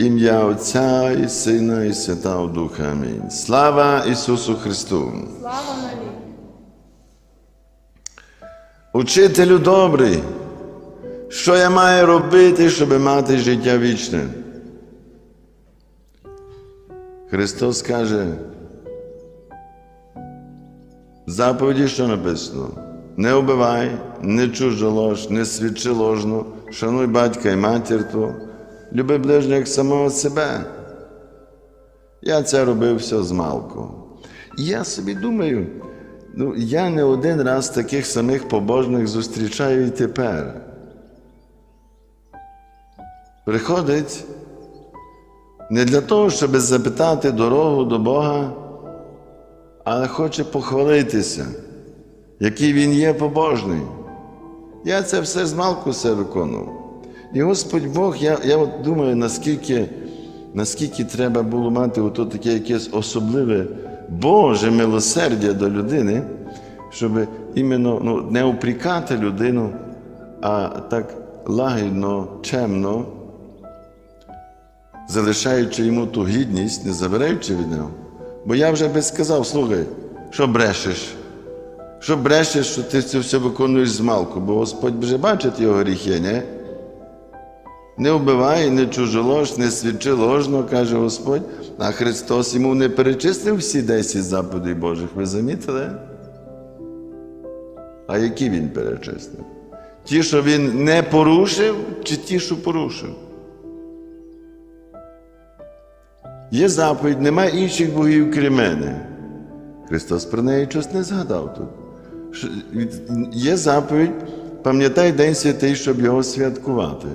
Ім'я Отця і Сина, і Святого Духа. Амінь. Слава Ісусу Христу! Слава навіки! Учителю добрий, що я маю робити, щоб мати життя вічне? Христос каже, заповіді, що написано, не убивай, не чужолож, не свідчи ложно, шануй батька і матір твого, люби ближнього як самого себе. Я це робив все з малку. І я собі думаю, ну, я не один раз таких самих побожних зустрічаю і тепер. Приходить не для того, щоб запитати дорогу до Бога, але хоче похвалитися, який він є побожний. Я це все з малку все виконував. І Господь Бог, я, я от думаю, наскільки, наскільки треба було мати ото таке якесь особливе Боже милосердя до людини, щоб іменно ну, не упрікати людину, а так лагідно, чемно, залишаючи йому ту гідність, не забираючи від нього. Бо я вже би сказав, слухай, що брешеш? Що брешеш, що ти це все виконуєш з малку, бо Господь вже бачить його гріхи, не? Не вбивай, не чужолож, не свідчи ложно, каже Господь, а Христос йому не перечислив всі 10 заповідей Божих. Ви замітили? А які він перечислив? Ті, що він не порушив, чи ті, що порушив? Є заповідь, немає інших богів, крім мене. Христос про неї щось не згадав тут. Є заповідь, пам'ятай День святий, щоб його святкувати.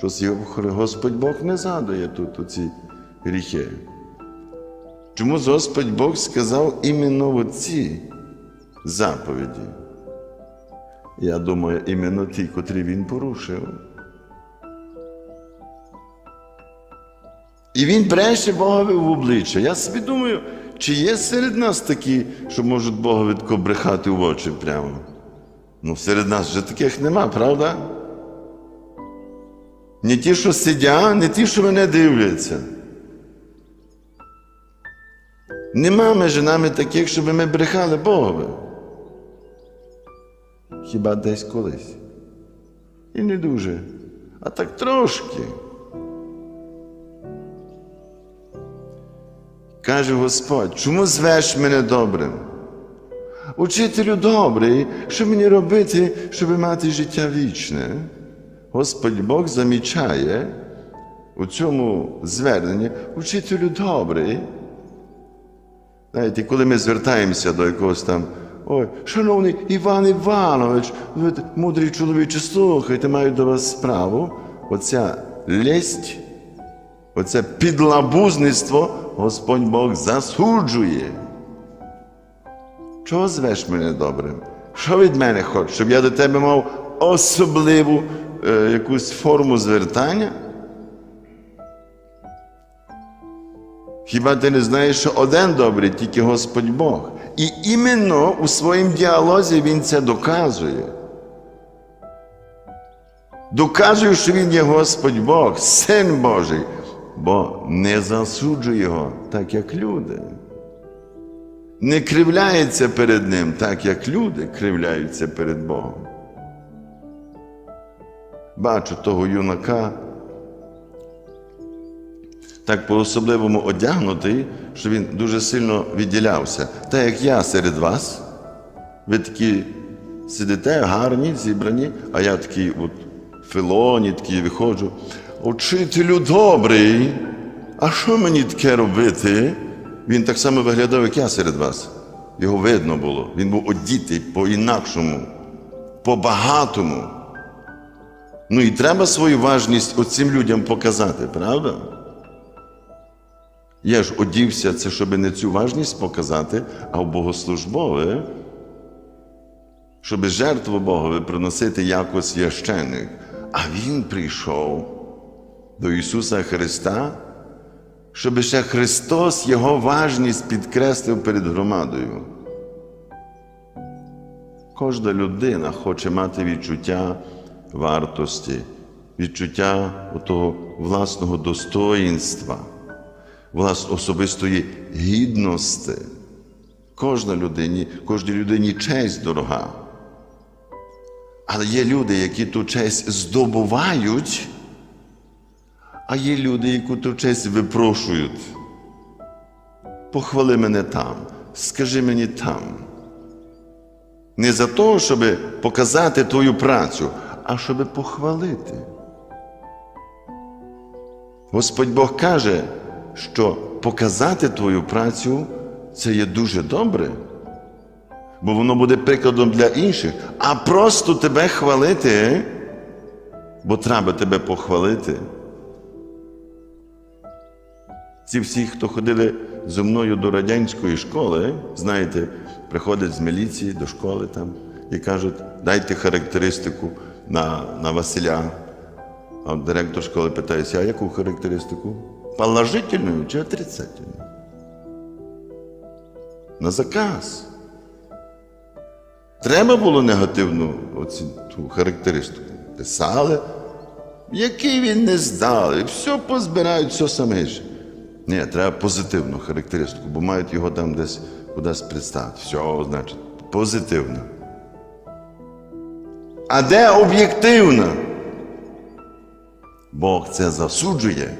Щось Господь Бог не згадує тут ці гріхи. Чому Господь Бог сказав іменно оці заповіді? Я думаю, іменно ті, котрі він порушив. І він бреше Богові в обличчя. Я собі думаю, чи є серед нас такі, що можуть Богові тако брехати в очі прямо? Ну, серед нас вже таких нема, правда? Не ті, що сидять, не ті, що мене дивляться. Нема між нами таких, щоб ми брехали Богові. Хіба десь колись? І не дуже, а так трошки. Каже Господь, чому звеш мене добрим? Учителю добрий, що мені робити, щоб мати життя вічне? Господь Бог замічає у цьому зверненні учителю добрий. Знаєте, коли ми звертаємося до якогось там, ой, шановний Іван Іванович, ви мудрий чоловіче, слухайте, маю до вас справу. Оця лесть, оце підлабузництво Господь Бог засуджує. Чого звеш мене добрим? Що від мене хочеш? Щоб я до тебе мав особливу якусь форму звертання? Хіба ти не знаєш, що один добрий, тільки Господь Бог. І іменно у своїм діалозі Він це доказує. Доказує, що Він є Господь Бог, Син Божий, бо не засуджує його, так як люди. Не кривляється перед Ним, так як люди кривляються перед Богом. Бачу того юнака, так по-особливому одягнутий, що він дуже сильно відділявся. Так як я серед вас, ви такі сидите гарні, зібрані, а я такий от филоні, такий виходжу. Учителю добрий, а що мені таке робити? Він так само виглядав, як я серед вас. Його видно було. Він був одітий по-інакшому, по-багатому. Ну і треба свою важність оцим людям показати, правда? Я ж одівся, це щоб не цю важність показати, а в богослужбове, щоб жертву Богові приносити як священник. А Він прийшов до Ісуса Христа, щоб ще Христос Його важність підкреслив перед громадою. Кожна людина хоче мати відчуття вартості, відчуття того власного достоїнства, власної особистої гідності. Кожна людині, кожній людині честь дорога. Але є люди, які ту честь здобувають, а є люди, які ту честь випрошують. Похвали мене там, скажи мені там. Не за те, щоб показати твою працю, а щоб похвалити. Господь Бог каже, що показати твою працю це є дуже добре, бо воно буде прикладом для інших, а просто тебе хвалити, бо треба тебе похвалити. Ці всі, хто ходили зі мною до радянської школи, знаєте, приходять з міліції до школи там і кажуть, дайте характеристику на, на Василя. А директор школи питається, а яку характеристику? Положительну чи отрицательну? На заказ. Треба було негативну оці, характеристику. Писали, який він не здали, все позбирають, все саме. ж. Ні, треба позитивну характеристику, бо мають його там десь кудись представити. Все, значить, позитивно. А де об'єктивна? Бог це засуджує.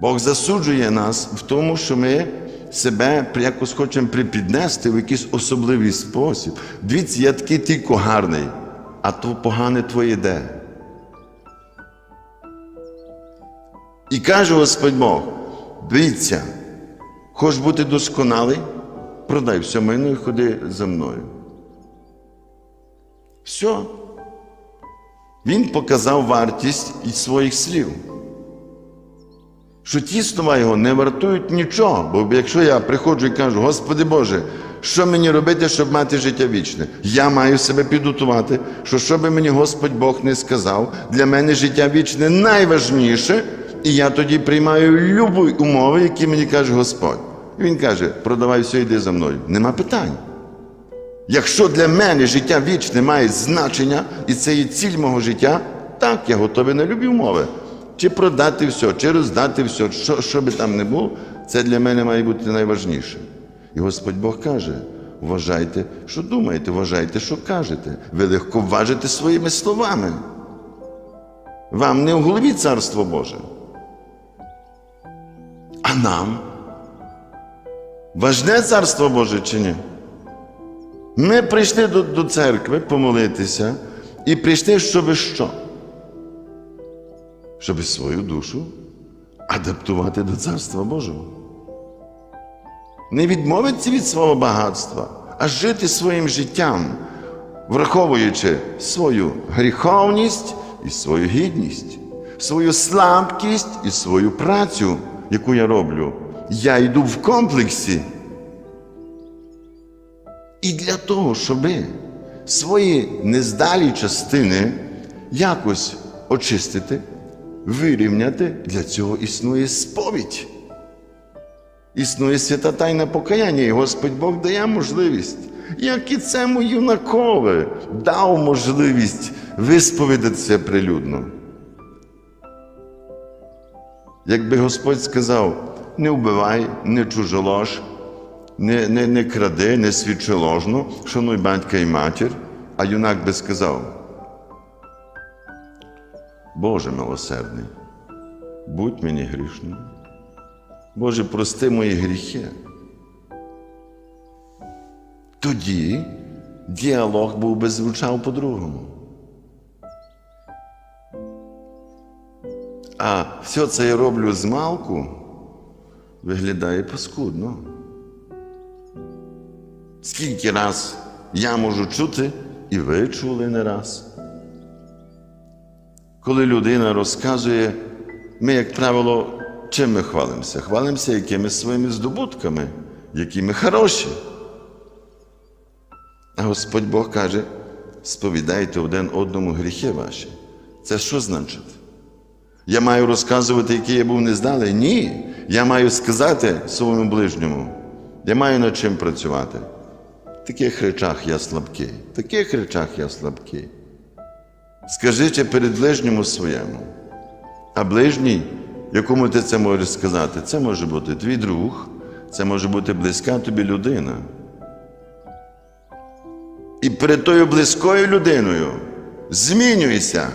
Бог засуджує нас в тому, що ми себе якось хочемо припіднести в якийсь особливий спосіб. Дивіться, я такий тільки гарний, а то погане твоє де. І каже Господь Бог: дивіться, хочеш бути досконалий, продай все майно і ходи за мною. Все. Він показав вартість своїх слів. Що ті слова його не вартують нічого. Бо якщо я приходжу і кажу, Господи Боже, що мені робити, щоб мати життя вічне? Я маю себе підготувати, що що би мені Господь Бог не сказав, для мене життя вічне найважніше, і я тоді приймаю любі умови, які мені каже Господь. І Він каже, продавай все, йди за мною. Нема питань. Якщо для мене життя вічне має значення, і це є ціль мого життя, так, я готовий на любі умови. Чи продати все, чи роздати все, що, що би там не було, це для мене має бути найважніше. І Господь Бог каже: вважайте, що думаєте, вважайте, що кажете. Ви легко важите своїми словами. Вам не в голові Царство Боже. А нам важне Царство Боже чи ні? Ми прийшли до, до церкви помолитися і прийшли, щоб що? Щоб свою душу адаптувати до Царства Божого. Не відмовитися від свого багатства, а жити своїм життям, враховуючи свою гріховність і свою гідність, свою слабкість і свою працю, яку я роблю. Я йду в комплексі. І для того, щоб свої нездалі частини якось очистити, вирівняти, для цього існує сповідь. Існує свята тайна покаяння, і Господь Бог дає можливість, як і цьому юнакове дав можливість висповідатися прилюдно. Якби Господь сказав, не вбивай, не чужолож, не, не, не кради, не свідчи ложно, шануй батька і матір, а юнак би сказав, Боже милосердний, будь мені грішним. Боже, прости мої гріхи. Тоді діалог був би звучав по-другому. А все це я роблю з малку, виглядає паскудно. Скільки раз я можу чути, і ви чули не раз. Коли людина розказує, ми, як правило, чим ми хвалимося? Хвалимося якимись своїми здобутками, які ми хороші. А Господь Бог каже, сповідайте один одному гріхи ваші. Це що значить? Я маю розказувати, який я був нездалий? Ні. Я маю сказати своєму ближньому. Я маю над чим працювати. Таких речах я слабкий, в таких речах я слабкий. Скажи чи перед ближньому своєму. А ближній, якому ти це можеш сказати, це може бути твій друг, це може бути близька тобі людина. І перед тою близькою людиною змінюйся.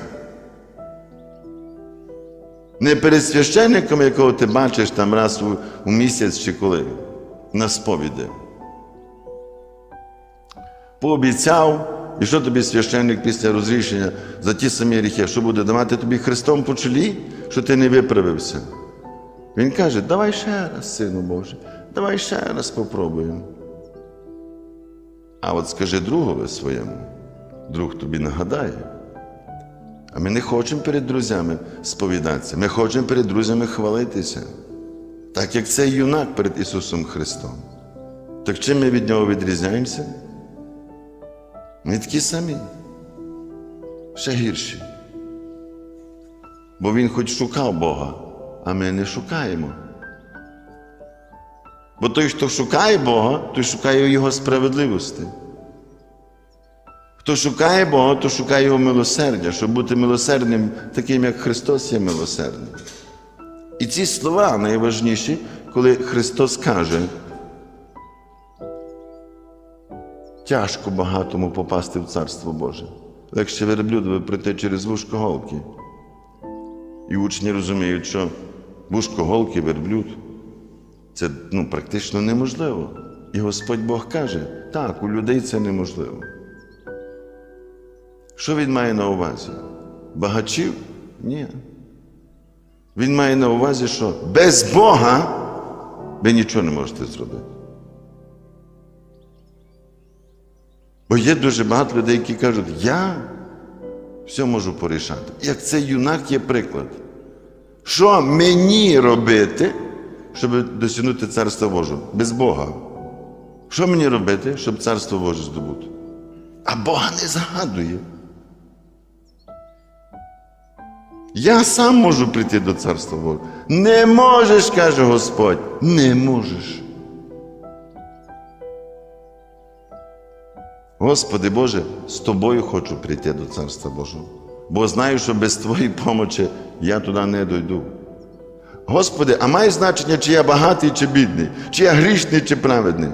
Не перед священником, якого ти бачиш там раз у місяць чи коли, на сповіді. Пообіцяв, і що тобі священник після розрішення за ті самі гріхи, що буде давати тобі Христом по чолі, що ти не виправився. Він каже, давай ще раз, сину Божий, давай ще раз попробуємо. А от скажи другові своєму, друг тобі нагадає. А ми не хочемо перед друзями сповідатися, ми хочемо перед друзями хвалитися, так як цей юнак перед Ісусом Христом. Так чим ми від Нього відрізняємося? Ми такі самі, ще гірші. Бо Він хоч шукав Бога, а ми не шукаємо. Бо той, хто шукає Бога, той шукає Його справедливості. Хто шукає Бога, то шукає Його милосердя, щоб бути милосердним, таким, як Христос є милосердним. І ці слова найважніші, коли Христос каже, тяжко багатому попасти в Царство Боже. Легше верблюдові пройти через вушко голки. І учні розуміють, що вушко голки, верблюд це ну, практично неможливо. І Господь Бог каже, так, у людей це неможливо. Що він має на увазі? Багачів? Ні. Він має на увазі, що без Бога ви нічого не можете зробити. Бо є дуже багато людей, які кажуть, я все можу порішати. Як цей юнак є приклад. Що мені робити, щоб досягнути Царства Божого? Без Бога. Що мені робити, щоб Царство Боже здобути? А Бога не згадує. Я сам можу прийти до Царства Божого. Не можеш, каже Господь, не можеш. Господи Боже, з тобою хочу прийти до Царства Божого, бо знаю, що без Твоєї помочі я туди не дойду. Господи, а має значення, чи я багатий, чи бідний, чи я грішний, чи праведний.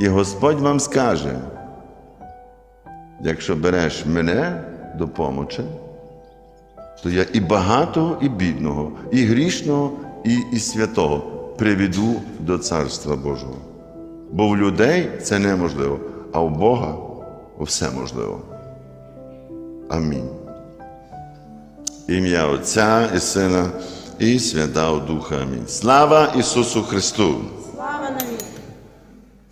І Господь вам скаже, якщо береш мене до помочі, то я і багатого, і бідного, і грішного, і, і святого приведу до Царства Божого. Бо в людей це неможливо, а у Бога все можливо. Амінь. Ім'я Отця і Сина і Святого Духа. Амінь. Слава Ісусу Христу!